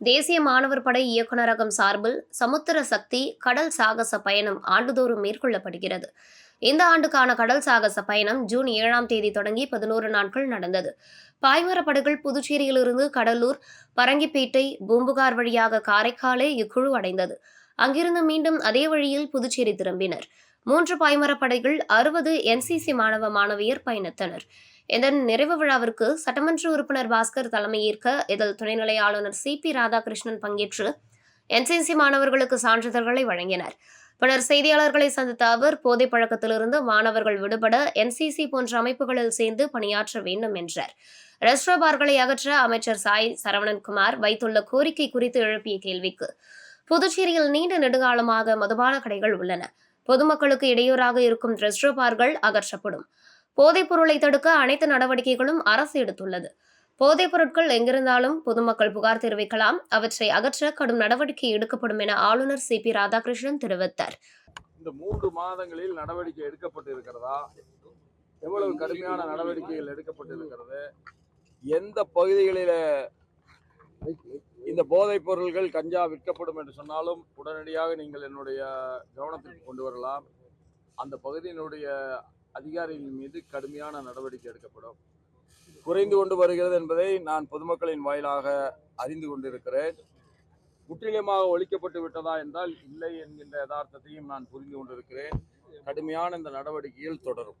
தேசிய மாணவர் படை இயக்குநரகம் சார்பில் சமுத்திர சக்தி கடல் சாகச பயணம் ஆண்டுதோறும் மேற்கொள்ளப்படுகிறது. இந்த ஆண்டுக்கான கடல் சாகச பயணம் ஜூன் ஏழாம் தேதி தொடங்கி பதினோரு நாட்கள் நடந்தது. பாய்மரப்படைகள் புதுச்சேரியிலிருந்து கடலூர் பரங்கிப்பேட்டை பூம்புகார் வழியாக காரைக்காலை இக்குழு அடைந்தது. அங்கிருந்து மீண்டும் அதே வழியில் புதுச்சேரி திரும்பினர். மூன்று பாய்மரப்படைகள் அறுபது என்சிசி மாணவ மாணவியர் பயணித்தனர் இதன் நிறைவு விழாவிற்கு சட்டமன்ற உறுப்பினர் பாஸ்கர் தலைமையேற்க இதில் துணைநிலை ஆளுநர் சி பி ராதாகிருஷ்ணன் பங்கேற்று என்சிசி மாணவர்களுக்கு சான்றிதழ்களை வழங்கினர். பின்னர் செய்தியாளர்களை சந்தித்த அவர் போதை பழக்கத்திலிருந்து மாணவர்கள் விடுபட என்சிசி போன்ற அமைப்புகளில் சேர்ந்து பணியாற்ற வேண்டும் என்றார். ரெஸ்ட்ரோ பார்களை அகற்ற அமைச்சர் சாய் சரவணன்குமார் வைத்துள்ள கோரிக்கை குறித்து எழுப்பிய கேள்விக்கு புதுச்சேரியில் நீண்ட நெடுங்காலமாக மதுபான கடைகள் உள்ளன. பொதுமக்களுக்கு இடையூறாக இருக்கும் ரெஸ்ட்ரோ பார்கள் அகற்றப்படும். போதைப் பொருளை தடுக்க அனைத்து நடவடிக்கைகளும் அரசு எடுத்துள்ளது. போதைப் பொருட்கள் எங்கிருந்தாலும் பொதுமக்கள் புகார் தெரிவிக்கலாம். அவற்றை அகற்ற கடும் நடவடிக்கை எடுக்கப்படும் என ஆளுநர் சி. பி. ராதாகிருஷ்ணன் தெரிவித்தார். இந்த மூன்று மாதங்களில் நடவடிக்கை எடுக்கப்பட்டு இருக்கிறதா எவ்வளவு கடுமையான நடவடிக்கைகள் எடுக்கப்பட்டு இருக்கிறது எந்த பகுதிகளில இந்த போதைப் பொருள்கள் கஞ்சா விற்கப்படும் என்று சொன்னாலும் உடனடியாக நீங்கள் என்னுடைய கவனத்திற்கு கொண்டு வரலாம். அந்த பகுதியினுடைய அதிகாரிகள் மீது கடுமையான நடவடிக்கை எடுக்கப்படும். குறைந்து கொண்டு வருகிறது என்பதை நான் பொதுமக்களின் வாயிலாக அறிந்து கொண்டிருக்கிறேன். முற்றிலுமாக ஒழிக்கப்பட்டு விட்டதா என்றால் இல்லை என்கின்ற யதார்த்தத்தையும் நான் புரிந்து கொண்டிருக்கிறேன். கடுமையான இந்த நடவடிக்கைகள் தொடரும்.